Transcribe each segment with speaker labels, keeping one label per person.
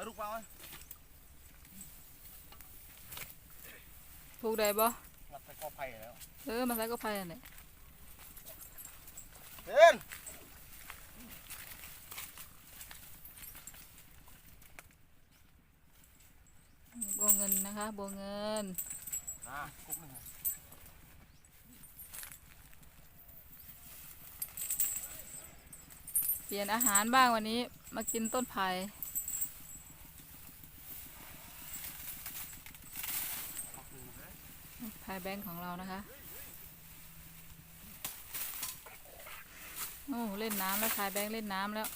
Speaker 1: เอาลูกเปล่าไว้
Speaker 2: ถูกได้บ่
Speaker 1: งัดใส่กอไผ่แล้ว
Speaker 2: เออมาใส่ก็ไผ่อันนี้
Speaker 1: เดิน
Speaker 2: บัวเงินนะคะบัวเงิน
Speaker 1: อะกุ๊บหนึ่ง
Speaker 2: เปลี่ยนอาหารบ้างวันนี้ มากินต้นไผ่
Speaker 1: ปักหนึ่งเลย
Speaker 2: ไผ่แบงค์ของเรานะคะ โอ้เล่นน้ำแล้วไผ่แบงค์เล่นน้ำแล้ว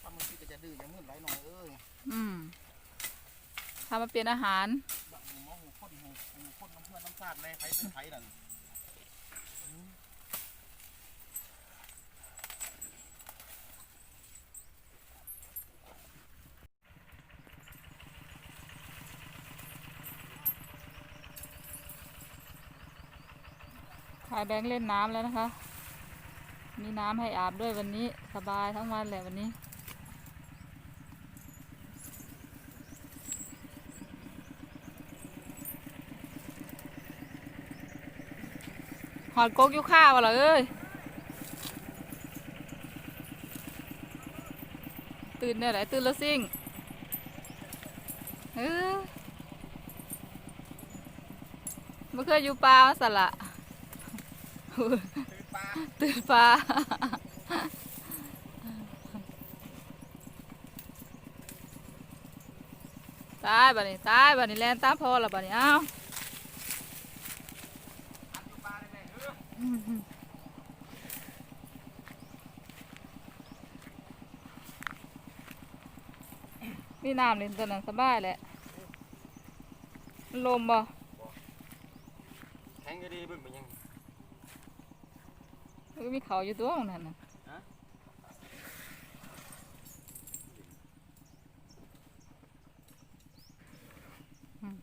Speaker 1: ถ้ามันคิดจะดื้ออยังมืดไรหน่อยเอ้ย
Speaker 2: อืมทำมาเปลี่ยนอาหาร
Speaker 1: บักหูหมอหูข้นหูหูข้นน้ำเพื่อนน้ำซาดเลยใครเป็นใครนั่น
Speaker 2: ไผ่แบงค์เล่นน้ำแล้วนะคะ มีน้ำให้อาบด้วยวันนี้ สบายทั้งวันแหละวันนี้ หอดกกอยู่ข้าวเหรอเอ้ย ตื่นเนี่ยไหนตื่นแล้วซิ่งเออเมื่อคืนอยู่ปลามาสละ
Speaker 1: ตื่นปลา
Speaker 2: ตายบัดนี้ตายบัดนี้แลนตามพอละบัดนี้เอ้า
Speaker 1: อันอยู่ปลาได้ไหมเออ
Speaker 2: มีน้ำเล่นตัวนั้นสบายแหละลมบ่
Speaker 1: แทงก็ดีบิ่งไปยัง
Speaker 2: มันก็มีเขาอยู่ตัวของนั้นน่ะ
Speaker 1: ฮะ
Speaker 2: อืม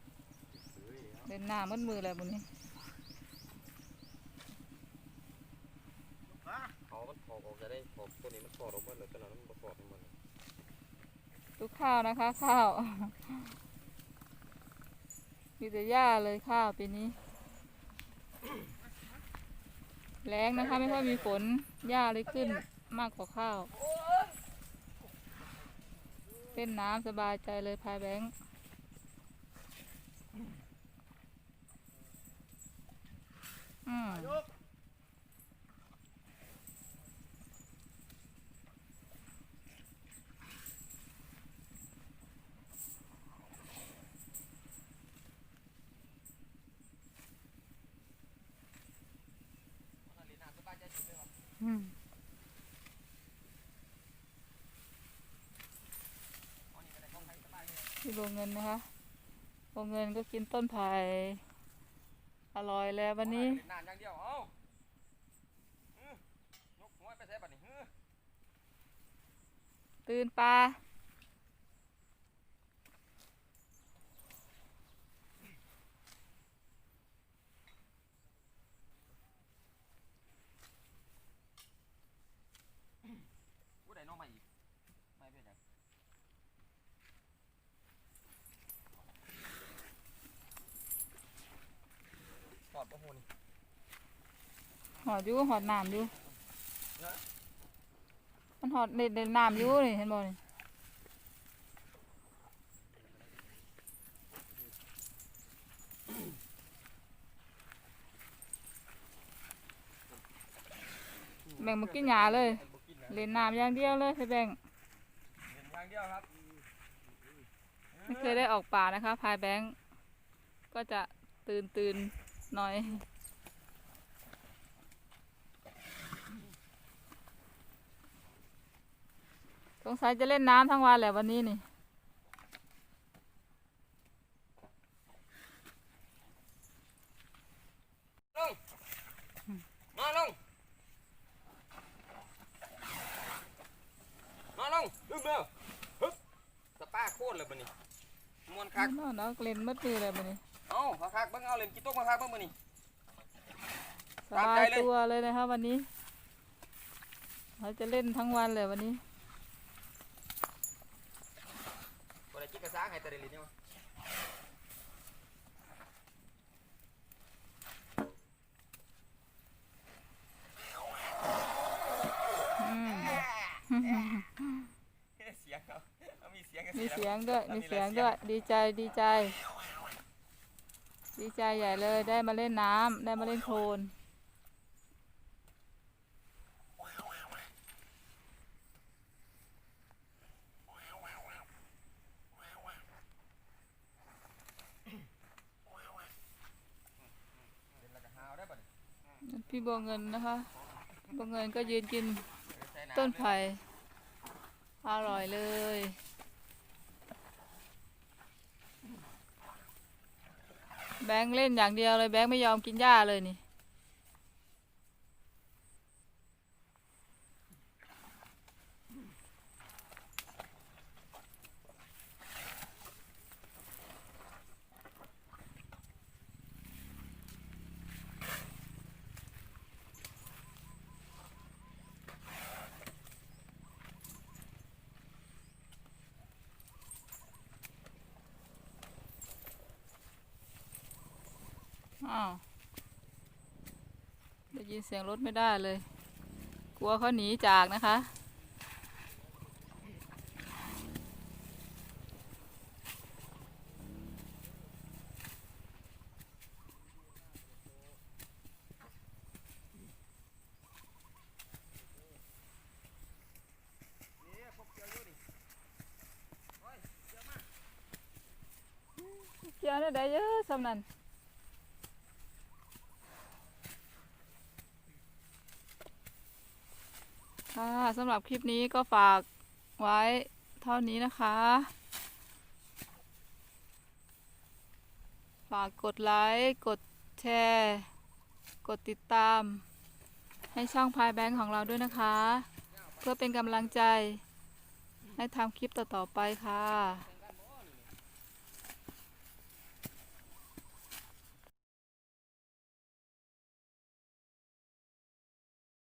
Speaker 2: เล่นน้ำมืดมือแล้วบุนี้
Speaker 1: เขามันถอดออกจะได้ถอดตัวนี้มันถอดออกหมดเลยตัวนั้นมันถอดออกหมดเลย
Speaker 2: ดูข้าวนะคะ ข้าว มีแต่หญ้าเลยข้าวปีนี้ แรงนะคะไม่ค่อยมีฝนหญ้าเลยขึ้นมากกว่าข้าวเล่นน้ำสบายใจเลยพายแบงค์อืม อืม ที่โรงเงินนะคะโรงเงินก็กินต้นไผ่อร่อยแล้ววันนี้
Speaker 1: นานอย่างเดียวเอ้าอื้อยกหัวไปใส่บัดนี้อื้อ
Speaker 2: ตื่นปลา
Speaker 1: ผู้ใดน้องมาอีกไม่เป็นไร ถอดปะหูนี่
Speaker 2: หอดอยู่หอดน้ำอยู่
Speaker 1: ฮะ
Speaker 2: มันหอดเด่นเด่นน้ำอยู่นี่เห็นบ่นี่แบ่งมากินหญ้าเลย
Speaker 1: บ่กินนะ
Speaker 2: เล่นน้ำอย่างเดียวเลยให้แบ่ง
Speaker 1: เห็นอย่างเดียวครับ
Speaker 2: ไม่เคยได้ออกป่านะคะพายแบงค์ก็จะตื่นตื่น หน่อย สงสัยจะเล่นน้ำทั้งวันแหละวันนี้นี่
Speaker 1: มาลง มาลงฮึบเบลฮึบสปาโคตรเลยบัดนี้มวนคัก
Speaker 2: นอนเอาเล่นมัดมือเลยวันนี้
Speaker 1: เอ้าคักๆเบิ่งเอาเล่นกี่ตุ๊กมาคักเบิ่งมื้อนี้
Speaker 2: สบายตัวเลยนะคะวันนี้เราจะเล่นทั้งวันเลยวันนี้
Speaker 1: บ่ได้จิกกระซ้างให้แต่เดลินเนี่ยวะ
Speaker 2: อืม
Speaker 1: เสียงเขาเอามีเสียงกัน
Speaker 2: มีเสียงด้วยมีเสียงด้วย ดีใจดีใจ ดีใจใหญ่เลยได้มาเล่นน้ำได้มาเล่นโคลน
Speaker 1: เล่นแล้วก็หาวได้บ่นี่
Speaker 2: พี่บัวเงินนะคะบัวเงินก็ยืนกินต้นไผ่อร่อยเลย แบงค์เล่นอย่างเดียวเลยแบงค์ไม่ยอมกินหญ้าเลยนี่ อ้าวได้ยินเสียงรถไม่ได้เลย กลัวเขาหนีจากนะคะ
Speaker 1: เจ้าก
Speaker 2: เจ้าเนี่ยได้เยอะสำนัน ค่ะสำหรับคลิปนี้ก็ฝากไว้เท่านี้นะคะ ฝากกดไลค์กดแชร์ กดติดตาม ให้ช่องพายแบงค์ของเราด้วยนะคะ เพื่อเป็นกำลังใจให้ทำคลิปต่อๆไปค่ะ